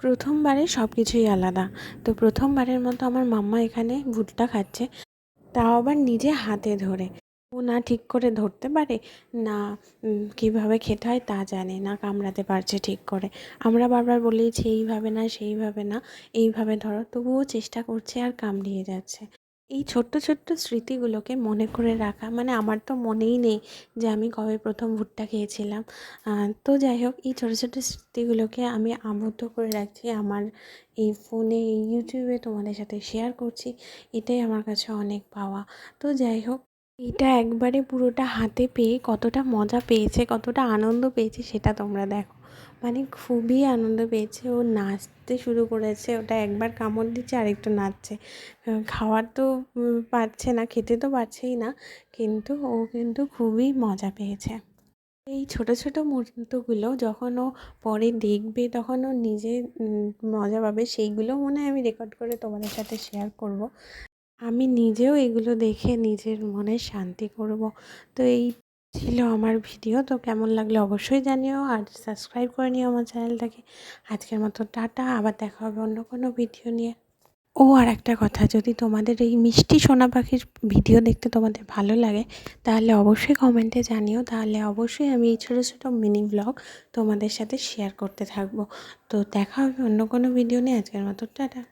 প্রথমবারে সব কিছুই আলাদা। তো প্রথমবারের মতো আমার মাম্মা এখানে ভুট্টা খাচ্ছে, তাও আবার নিজে হাতে ধরে। ও না ঠিক করে ধরতে পারে, না কীভাবে খেতে হয় তা জানে না, কামড়াতে পারছে ঠিক করে। আমরা বারবার বলেছি এইভাবে না, সেইভাবে না, এইভাবে ধরো। তবুও চেষ্টা করছে আর কামড়িয়ে যাচ্ছে। এই ছোট্ট ছোট্ট স্মৃতিগুলোকে মনে করে রাখা মানে আমার তো মনেই নেই যে আমি কবে প্রথম ভুট্টা খেয়েছিলাম। তো যাই হোক, এই ছোটো ছোটো স্মৃতিগুলোকে আমি আবদ্ধ করে রাখছি আমার এই ফোনে, এই ইউটিউবে তোমাদের সাথে শেয়ার করছি। এটাই আমার কাছে অনেক পাওয়া। তো যাই হোক এটা একবারে পুরোটা হাতে পেয়ে কতটা মজা পেয়েছে, কতটা আনন্দ পেয়েছে সেটা তোমরা দেখো। মানে খুবই আনন্দ পেয়েছে। ও নাচতে শুরু করেছে, ওটা একবার কামড় দিচ্ছে, আরেকটু নাচছে। খাওয়ার তো পারছে না, খেতে তো পারছেই না, কিন্তু ও কিন্তু খুবই মজা পেয়েছে। এই ছোট ছোট মুহূর্তগুলো যখন ও পরে দেখবে, তখন ও নিজে মজা পাবে, সেইগুলো মনে হয় আমি রেকর্ড করে তোমাদের সাথে শেয়ার করব। আমি নিজেও এগুলো দেখে নিজের মনে শান্তি করব। তো এই ছিল আমার ভিডিও। তো কেমন লাগল অবশ্যই জানিও আর সাবস্ক্রাইব করে নিও আমার চ্যানেলটাকে। আজকের মতো টাটা, আবার দেখা হবে অন্য কোনো ভিডিও নিয়ে। ও, আর একটা কথা, যদি তোমাদের এই মিষ্টি সোনা পাখির ভিডিও দেখতে তোমাদের ভালো লাগে, তাহলে অবশ্যই কমেন্টে জানিও। তাহলে অবশ্যই আমি এই ছোটো ছোটো মিনি ব্লগ তোমাদের সাথে শেয়ার করতে থাকব। তো দেখা হবে অন্য কোনো ভিডিও নিয়ে। আজকের মতো টাটা।